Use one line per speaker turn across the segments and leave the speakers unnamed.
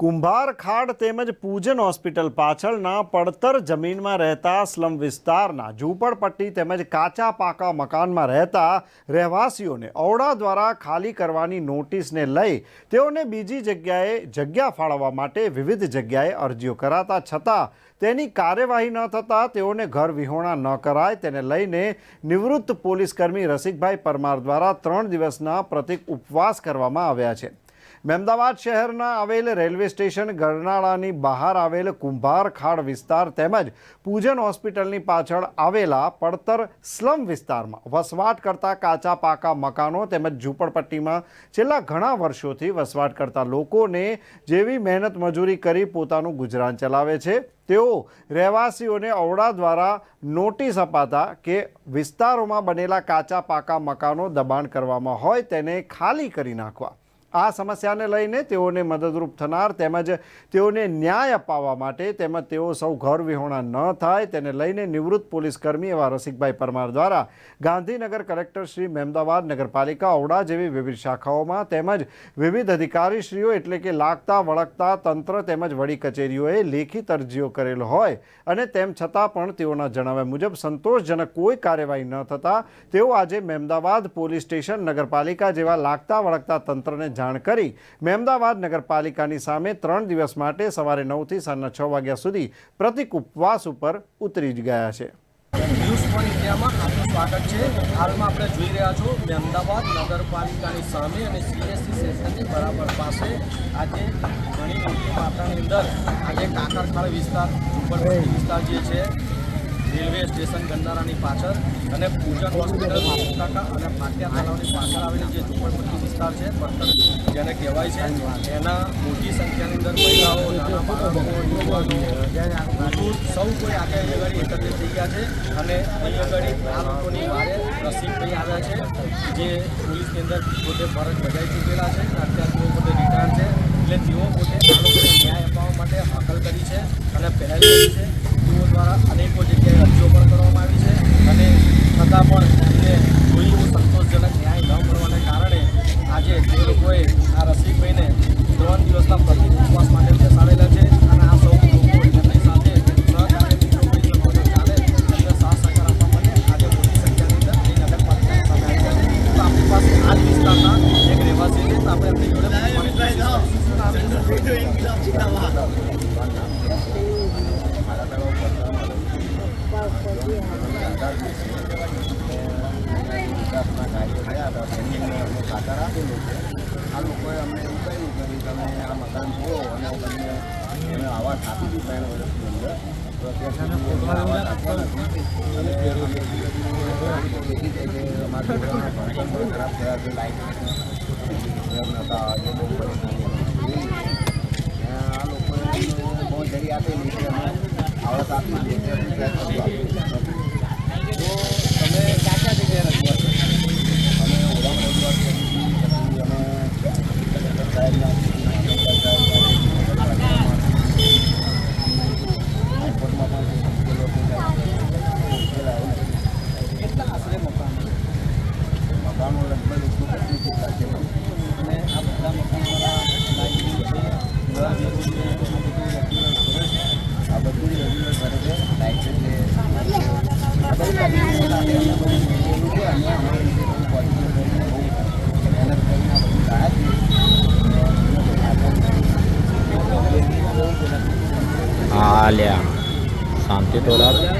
કુંભાર ખાડ તેમજ પૂજન હોસ્પિટલ પાછળના પડતર જમીનમાં રહેતા સ્લમ વિસ્તારના ઝૂંપડપટ્ટી તેમજ કાચા પાકા મકાનમાં રહેતા રહેવાસીઓને ઔડા દ્વારા ખાલી કરવાની નોટિસને લઈ તેઓને બીજી જગ્યાએ જગ્યા ફાળવવા માટે વિવિધ જગ્યાએ અરજીઓ કરાતા છતાં તેની કાર્યવાહી ન થતાં તેઓને ઘર વિહોણા ન કરાય. તેને લઈને નિવૃત્ત પોલીસકર્મી રસિકભાઈ પરમાર દ્વારા ત્રણ દિવસના પ્રતિક ઉપવાસ કરવામાં આવ્યા છે. મહેમદાવાદ શહેરના આવેલ રેલવે સ્ટેશન ગરનાળાની બહાર આવેલ કુંભાર ખાડ વિસ્તાર તેમજ પૂજન હોસ્પિટલની પાછળ આવેલા પડતર સ્લમ વિસ્તારમાં વસવાટ કરતા કાચા પાકા મકાનો તેમજ ઝૂંપડપટ્ટીમાં છેલ્લા ઘણા વર્ષોથી વસવાટ કરતા લોકોને જેવી મહેનત મજૂરી કરી પોતાનું ગુજરાન ચલાવે છે. તેઓ રહેવાસીઓને ઔડા દ્વારા નોટિસ અપાતા કે વિસ્તારોમાં બનેલા કાચા પાકા મકાનો દબાણ કરવામાં હોય તેને ખાલી કરી નાખવા આ સમસ્યાને લઈને તેઓને મદદરૂપ થનાર તેમજ તેઓને ન્યાય અપાવવા માટે તેમજ તેઓ સૌ ઘર વિહોણા ન થાય તેને લઈને નિવૃત્ત પોલીસકર્મી એવા રસિકભાઈ પરમાર દ્વારા ગાંધીનગર કલેક્ટર શ્રી મહેમદાવાદ નગરપાલિકા ઓડા જેવી વિવિધ શાખાઓમાં તેમજ વિવિધ અધિકારીશ્રીઓ એટલે કે લાગતા વળગતા તંત્ર તેમજ વડી કચેરીઓએ લેખિત અરજીઓ કરેલ હોય અને તેમ છતાં પણ તેઓના જણાવ્યા મુજબ સંતોષજનક કોઈ કાર્યવાહી ન થતાં તેઓ આજે મહેમદાવાદ પોલીસ સ્ટેશન નગરપાલિકા જેવા લાગતા વળગતા તંત્રને જાણ કરી મહેમદાવાદ નગરપાલિકાની સામે ત્રણ દિવસ માટે સવારે નવથી સાંજના છ વાગ્યા સુધી પ્રતિક ઉપવાસ ઉપર ઉતરી ગયા છે.
ન્યૂઝ ફોર ઇન્ડિયામાં સ્વાગત છે. હાલમાં આપણે જોઈ રહ્યા છો અમદાવાદ નગરપાલિકાની સામે અને સીએસસી સેશનની બરાબર પાસે આજે ઘણી મોટી માત્રાની અંદર આજે કાકરખાળ વિસ્તાર, ઝુંપડપટ્ટી વિસ્તાર જે છે રેલવે સ્ટેશન ગંદારાની પાછળ અને પૂજન હોસ્પિટલ કાકા અને ફાટિયા તળાવની પાછળ આવેલી જે ઝુંપડપટ્ટી વિસ્તાર છે પડતર જેને કહેવાય છે, એના મોટી સંખ્યાની અંદર મહિલાઓ, નાના યુવાનો, સૌ કોઈ આગળ આગળ એકત્રિત થઈ ગયા છે અને અહીં આગળ આ લોકોની વારે રસિકભાઈ આવ્યા છે, જે પોલીસની અંદર પોતે ફરજ બજાવી ચૂકેલા છે, અત્યારે તેઓ પોતે રિટાયર છે, એટલે તેઓ પોતે આ લોકોને ન્યાય અપાવવા માટે હાકલ કરી છે અને પહેલ કરી છે. દ્વારા અનેકો જગ્યાએ અરજીઓ પણ કરવામાં આવી છે. અને છતાં પણ એમને કોઈ સંતોષજનક ન્યાય ન મળવાને કારણે આજે જે લોકોએ આ રસિકભાઈને ત્રણ દિવસના પ્રતિક ઉપવાસ માટે બેસાડેલા છે અને આ સૌ લોકો એમની સાથે આપણે આપણી જ જોડે શું નામ છે?
આ લોકોએ અમને એવું કહ્યું કે તમે આ મકાન જુઓ અને તમને અમે આવાસ આપી દીધી બહુ આ લોકોએ બહુ જરી આપેલી છે અમે આવાસ આપી તો તમે
titular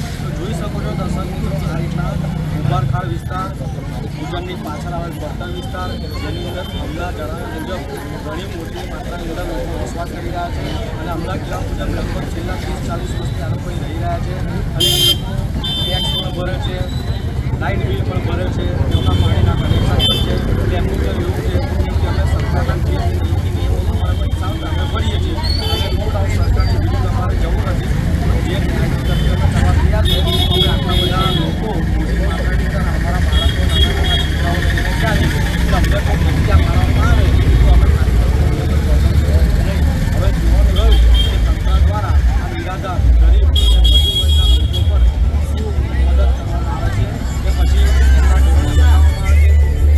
જોઈ શકો છો દર્શક મિત્રો, આ રીતના ઉબારખાડ વિસ્તાર, ભૂજનની પાછળ આવેલ બર્તન વિસ્તાર, જેની અંદર હમણાં જણાવ્યા મુજબ ઘણી મોટી માત્રાની અંદર લોકો વસવાટ કરી રહ્યા છે અને હમણાં કહેવા મુજબ લગભગ છેલ્લા ત્રીસ ચાલીસ વર્ષથી આ લોકો રહી રહ્યા છે. અને લોકો ટેક્સ પણ ભરે છે લાઇટ બિલ પણ ભરે છે એમના પાણીના કનેક્શન પણ છે તેમનું તો એવું છે કે અમે સરકારના જે નીતિ નિયમો પ્રમાણે પૈસા આવે અમે ભરીએ છીએ અને નો ડાઉટ સરકારની વિરુદ્ધ અમારે જવું નથી જે ન્યાયની તરફી અમે કરવા તૈયાર છે અમે આટલા બધા લોકો મોટી માત્રાની અંદર અમારા બાળકો નાના નાના છોકરાઓ લઈને ગયા છે તો અમને કોઈ જગ્યા ફાળવવામાં આવે તો અમે ખાલી નહીં હવે જોવાનું રહ્યું કે તંત્ર દ્વારા આ નિરાધાર ગરીબ અને મજૂર વર્ગના લોકો પર શું મદદ કરવામાં આવે છે કે પછી એમના ઘરોને બનાવવામાં આવે છે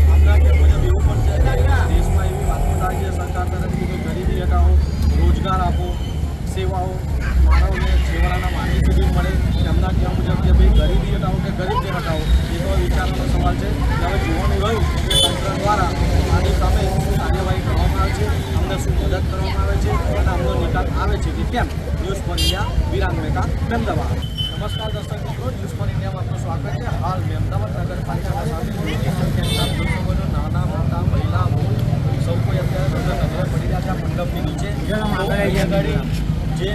આપણા કે મુજબ એવું પણ છે કે દેશમાં એવી વાતો થાય છે સરકાર તરફથી કે ગરીબી હટાવો રોજગાર આપો સેવાઓ માનવને છેવાડાના માનવી સુધી મળે એમના કહેવા મુજબ કે ભાઈ ગરીબી હટાવો કે ગરીબને હટાવો એ તો વિચારવાનો સવાલ છે કે હવે જોવાનું રહ્યું કે તંત્ર દ્વારા આની સામે શું કાર્યવાહી કરવામાં આવે છે અમને શું મદદ કરવામાં આવે છે અને અમનો નિકાલ આવે છે કે કેમ news for India Virang Meka Ahmedabad નમસ્કાર દર્શક મિત્રો ન્યૂઝ ફોર ઇન્ડિયામાં આપનું સ્વાગત છે હાલ મેં અમદાવાદ નગરપાલિકાના સામે નાના મોટા મહિલા મૂળ સૌ કોઈ અત્યારે તમને નજરે પડી રહ્યા છે આ મંડપની નીચે તો અહીં આગળ જે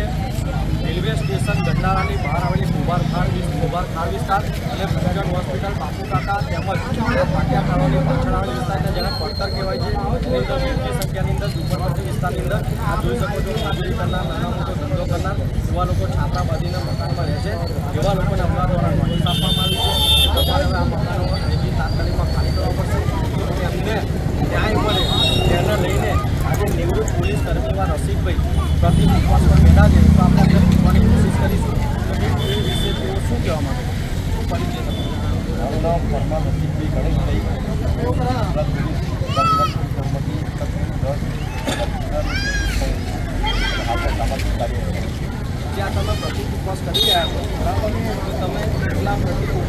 રેલવે સ્ટેશન ગંડારાની બહાર આવેલી કુંભાર ખાડ વિસ- કુંભાર વિસ્તાર અને ભૂજન હોસ્પિટલ બાપુકાકા તેમજ પાટિયા ખાવાની પાછળ આવેલ વિસ્તારને જેને પડતર કહેવાય છે. એની અંદર સંખ્યાની અંદર ઝુંપડપટ્ટી વિસ્તારની અંદર આ જોઈ શકો છો મજૂરી કરનાર, નાના મોટો ધંધો કરનાર એવા લોકો છાપરા બાંધીને મકાનમાં રહે છે. એવા લોકોને આપણા દ્વારા નોટિસ આપવામાં આવી છે કે તમારે હવે આ મકાનો અહીંથી તાત્કાલિકમાં ખાલી કરવા પડશે તો એમને ન્યાય મળે તેને લઈને આજે નિવૃત્ત પોલીસ કર્મીમાં રસિકભાઈ પ્રતિ ઉપવાસ પર બેઠા છે તો આપણે પૂછવાની કોશિશ કરીશું એ વિશે તેઓ શું કહેવા માંગે શું પરિચય?
મારું નામ પરમાર રસિકભાઈ ગણેશભાઈ આપણે
જ્યાં તમે પ્રતિક ઉપવાસ કરી રહ્યા છો બરાબર તમે કેટલા પ્રતિક છો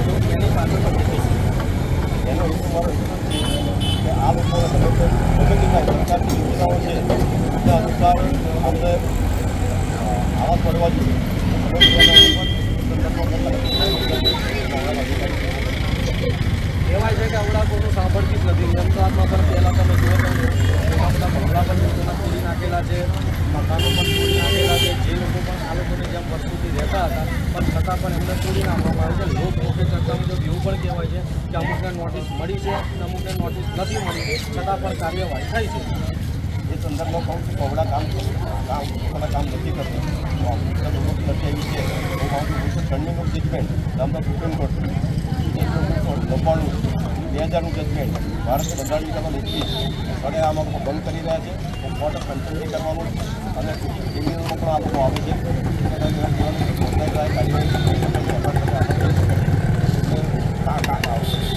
તો એની પાછળ તમને કહીશું
એનો આ લોકો તે ગમે તેટલા સરકારની યોજનાઓ છે તે અનુસાર અમને આવા કરવા જોઈએ
કહેવાય છે કે આવડા કોઈનું સાંભળતી જ નથી અમદાવાદમાં પણ પહેલાં તમે જુઓ તો મોટા મોટા બંગલા પણ લોકોના તોડી નાખેલા છે મકાનો પણ તોડી નાખેલા છે જે લોકો પણ આ લોકોની જેમ વર્ષોથી રહેતા હતા. પણ છતાં પણ એમને તોડી નાખવામાં આવે છે. લોક મોકે ચર્ચા મુજબ એવું પણ કહેવાય છે કે અમુકને નોટિસ મળી છે અને અમુકને નોટિસ નથી મળી. છતાં પણ કાર્યવાહી થાય છે.
એ સંદર્ભમાં કહું છું કોવડા કામ કામ પોતાના કામ નથી કરતા. નથી છે. હું કહું છું વિશે ઓફ ટ્રીટમેન્ટ નામના સુપ્રીમ કોર્ટ નવ્વાણું બે હજારનું જજમેન્ટ ભારતની બંધારણીમાં લીધી અને આ લોકો બંધ કરી રહ્યા છે. કોર્ટ કન્સલ્ટી કરવાનું અને ઇન્ડિયનો પણ આ લોકો આવે છે.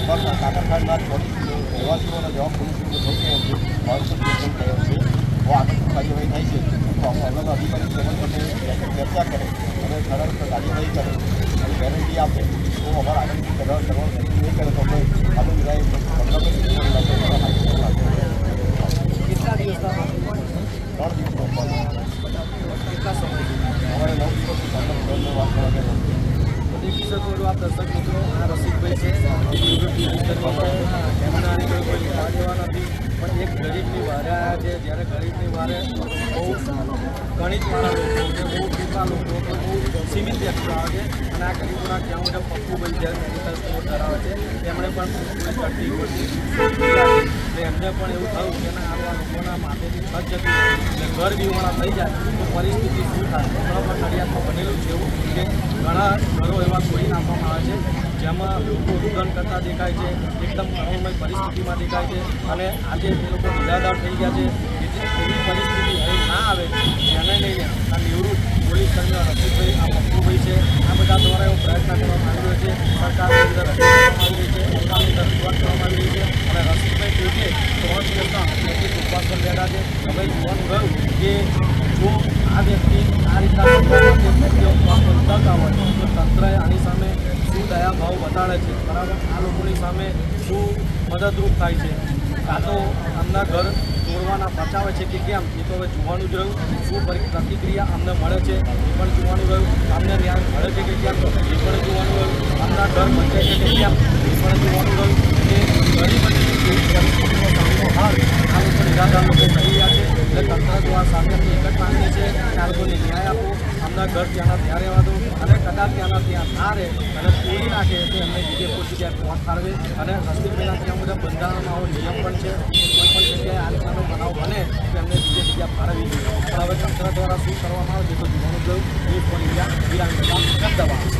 કાકાખાંડના રહેવાસીઓના જવાબ પોલીસને ભારત થયો છે. કાર્યવાહી છે આગળના અધિકારી ચર્ચા કરે અને સરળ કાર્યવાહી કરે અને ગેરંટી આપે. તો અમારા આગળથી કરવા કરવાનું નહીં કરે તો અમે જાય પંદર
કેટલા દિવસના
ત્રણ દિવસનો અમારે નવ દિવસથી વાત કરવા
તો દેખી શકો છો આપ દર્શક મિત્રો, આ રસિકભાઈ છે. એમના આગળ કોઈ દેવા નથી પણ એક ગરીબની વારે આવ્યા છે. જ્યારે ગરીબની વારે બહુ ગણિતવાળા લોકો બહુ ટૂંકા લોકો કે બહુ સીમિત વ્યક્તિઓ આવે છે. અને આ ગરીબોના ત્યાં મુજબ પપ્પુભાઈ જ્યારે મેડિકલ સ્ટોર ધરાવે છે. તેમણે પણ કરતી કરતી એટલે એમને પણ એવું થયું કે ના, આ લોકોના માથેથી છત જતી એટલે ઘર બીવાળા થઈ જાય, તો પરિસ્થિતિ શું થાય? બરાબર નડિયાદમાં બનેલું છે એવું કે ઘણા ઘરો એવા તોડી નાખવામાં આવે છે, જેમાં લોકો રુદન કરતા દેખાય છે, એકદમ કરુણમય પરિસ્થિતિમાં દેખાય છે. અને આજે એ લોકો નિરાધાર થઈ ગયા છે એવી પરિસ્થિતિ હવે ના આવે જેને લઈને આ નિવૃત્ત પોલીસ કર્મીઓ રફીકભાઈ આ પપ્પુભાઈ છે આ બધા દ્વારા એવો પ્રયત્ન કરવામાં આવી રહ્યો છે સરકારની અંદર રજૂઆત કરવામાં આવી રહી છે સરકારની અંદર રજૂઆત કરવામાં આવી રહી છે અને રફીકભાઈ પોતે ત્રણ દિવસના વ્યક્તિ ઉપવાસ પર બેઠા છે હવે જોવાનું રહ્યું કે જો આ વ્યક્તિ આ રીતના કરવા માટે વ્યક્તિ ઉપવાસ પર ઉતરતા હોય તો તંત્રએ આની સામે શું દયા ભાવ બતાડે છે બરાબર આ લોકોની સામે શું મદદરૂપ થાય છે? કાં તો આમના ઘર તોડવાના બચાવે છે કે કેમ? એ તો હવે જોવાનું જ રહ્યું. શું પ્રતિક્રિયા અમને મળે છે? એ પણ જોવાનું રહ્યું. અમને ન્યાય મળે છે કે કેમ? એ પણ જોવાનું રહ્યું. આમના ઘર બચે છે કે કેમ? એ પણ જોવાનું રહ્યું. કે ઘણી હાલ આ લોકો નિરાધાર રહ્યા છે. એટલે તંત્ર દ્વારા સાથે એક જ માંગણી છે. આ લોકોને ન્યાય આપો. આમના ઘર ત્યાંના ત્યાં રહેવા દો અને કદાચ ત્યાંના ત્યાં ના રહે, અને તોડી નાખે તો એમને બીજે કોઈ જગ્યાએ કોર્ટ ફાળવે અને હસ્તીપેલા ત્યાં મુજબ બંધારણમાં આવો નિયમ પણ છે, કોઈ પણ જગ્યાએ આ રીતનો બનાવ બને તો એમને બીજે જગ્યા ફાળવી પણ હવે તંત્ર દ્વારા શું કરવામાં આવે છે તો જોવાનું ગયું. એ ફોર ઇન્ડિયા વિરામ અમદાવાદ